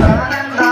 Thank you.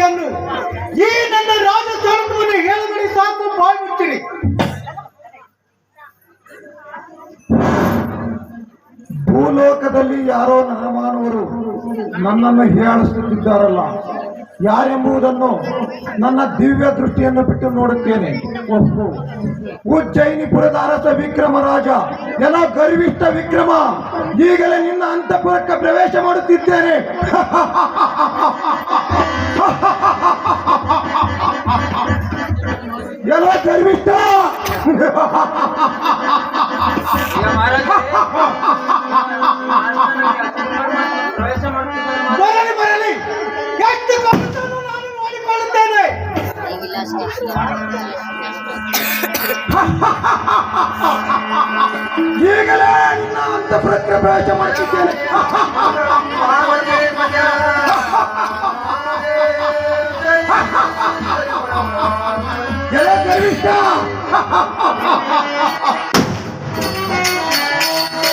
ಭೂಮಿಯನ್ನು ಈ ನನ್ನ ರಾಜ ಸ್ವರೂಪವನ್ನು ಹೇಳಿದರೆ ಸಾಕು ಬಾಳ್ಬಿಡ್ತೀನಿ. ಭೂಲೋಕದಲ್ಲಿ ಯಾರೋ ನರಮಾನವರು ನನ್ನನ್ನು ಹೇಳಿಸುತ್ತಿದ್ದಾರಲ್ಲ. ಯಾರೆಂಬುದನ್ನು ನನ್ನ ದಿವ್ಯ ದೃಷ್ಟಿಯನ್ನು ಬಿಟ್ಟು ನೋಡುತ್ತೇನೆ. ಉಜ್ಜಯಿನಿಪುರದ ಅರಸ ವಿಕ್ರಮ ರಾಜ, ಎಲ್ಲ ಗರ್ವಿಷ್ಠ ವಿಕ್ರಮ, ಈಗಲೇ ನಿನ್ನ ಅಂತಪುರಕ್ಕೆ ಪ್ರವೇಶ ಮಾಡುತ್ತಿದ್ದೇನೆ. ಎಲ್ಲ ಗರ್ವಿಷ್ಠ. ಈಗಲೇ ನಿನ್ನ ಅಂತಃಪುರಕ್ಕೆ ಪ್ರವೇಶ ಮಾಡುತ್ತಿದ್ದೇನೆ ಎಲ್ಲ ಗರ್ವಿಷ್ಠ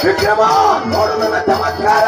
ವಿಕ್ರಮ ನೋಡು ನನ್ನ ಚಮತ್ಕಾರ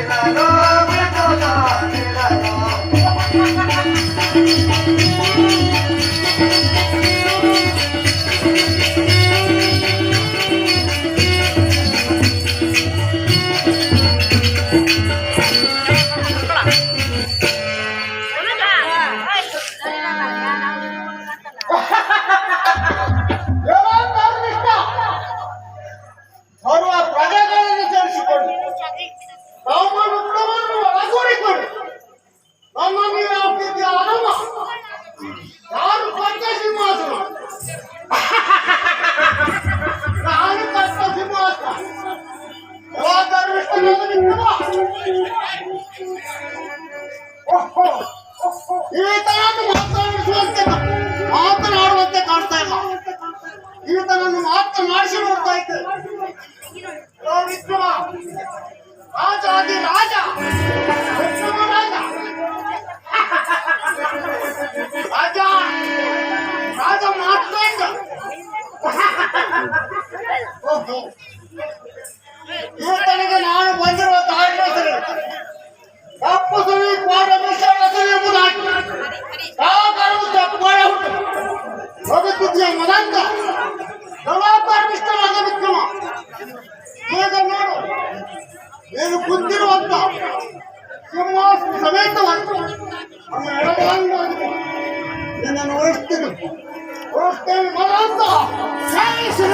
দেশের ಸಮೇತವಾಗಿ ನಮ್ಮ ಎಡಭಾಗವಾಗಿ ನಿನ್ನನ್ನು ಜೈ ಶ್ರೀ